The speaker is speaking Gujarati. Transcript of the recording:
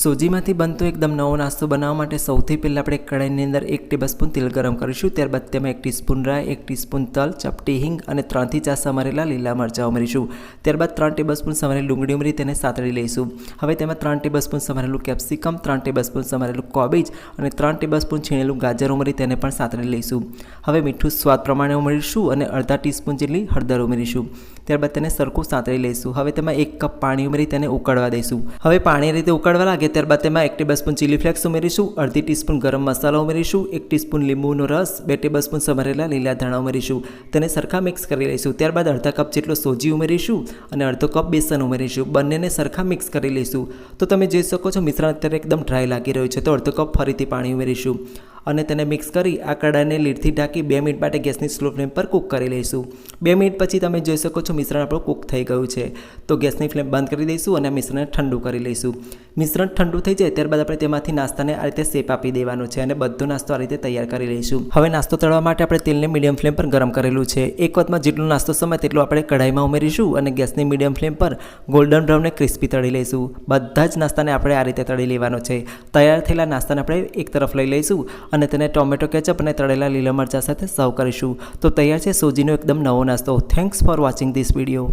સોજીમાંથી બનતો એકદમ નવો નાસ્તો બનાવવા માટે સૌથી પહેલાં આપણે કઢાઈની અંદર એક ટેબલસ્પૂન તેલ ગરમ કરીશું. ત્યારબાદ તેમાં એક ટીસ્પૂન રાય એક ટીસ્પૂન તલ, ચપટી હિંગ અને ત્રણથી ચાર સમારેલા લીલા મરચાં ઉમેરીશું. ત્યારબાદ ત્રણ ટેબલસ્પૂન સમારેલી ડુંગળી ઉમેરી તેને સાતળી લઈશું. હવે તેમાં ત્રણ ટેબલસ્પૂન સમારેલું કેપ્સિકમ, ત્રણ ટેબલસ્પૂન સમારેલું કોબીજ અને ત્રણ ટેબલસ્પૂન છીણેલું ગાજર ઉમેરી તેને પણ સાતળી લઈશું. હવે મીઠું સ્વાદ પ્રમાણે ઉમેરીશું અને અડધા ટીસ્પૂન જેટલી હળદર ઉમેરીશું. ત્યારબાદ તેને સરખું સાંતળી લઈશું. હવે તેમાં એક કપ પાણી ઉમેરી તેને ઉકળવા દઈશું. હવે પાણી રીતે ઉકળવા લાગે ત્યારબાદ તેમાં એક ટેબલસ્પૂન ચીલી ફ્લેક્સ ઉમેરીશું, અડધી ટીસ્પૂન ગરમ મસાલો ઉમેરીશું, એક ટીસ્પૂન લીંબુનો રસ, બે ટેબલસ્પૂન સમારેલા લીલા ધાણા ઉમેરીશું. તેને સરખા મિક્સ કરી લઈશું. ત્યારબાદ અડધા કપ જેટલો સોજી ઉમેરીશું અને અડધો કપ બેસન ઉમેરીશું. બંનેને સરખા મિક્સ કરી લઈશું. તો તમે જોઈ શકો છો, મિશ્રણ અત્યારે એકદમ ડ્રાય લાગી રહ્યું છે. તો અડધો કપ ફરીથી પાણી ઉમેરીશું. અને તેને મિક્સ કરી આ કડાઈને લીડથી ઢાંકી બે મિનિટ માટે ગેસની સ્લો ફ્લેમ પર કૂક કરી લઈશું. બે મિનિટ પછી તમે જોઈ શકો છો મિશ્રણ આપણું કૂક થઈ ગયું છે. તો ગેસની ફ્લેમ બંધ કરી દઈશું અને મિશ્રણને ઠંડુ કરી લઈશું. મિશ્રણ ઠંડુ થઈ જાય ત્યારબાદ આપણે તેમાંથી નાસ્તાને આ રીતે શેપ આપી દેવાનો છે અને બધો નાસ્તો આ રીતે તૈયાર કરી લઈશું. હવે નાસ્તો તળવા માટે આપણે તેલને મીડિયમ ફ્લેમ પર ગરમ કરેલું છે. એક વખતમાં જેટલો નાસ્તો સમય તેટલો આપણે કઢાઈમાં ઉમેરીશું અને ગેસની મીડિયમ ફ્લેમ પર ગોલ્ડન બ્રાઉનને ક્રિસ્પી તળી લઈશું. બધા જ નાસ્તાને આપણે આ રીતે તળી લેવાનો છે. તૈયાર થયેલા નાસ્તાને આપણે એક તરફ લઈ લઈશું અને તેને ટોમેટો કેચઅપ અને તળેલા લીલા મરચાં સાથે સર્વ કરીશું. તો તૈયાર છે સોજીનો એકદમ નવો નાસ્તો. Thanks for watching this video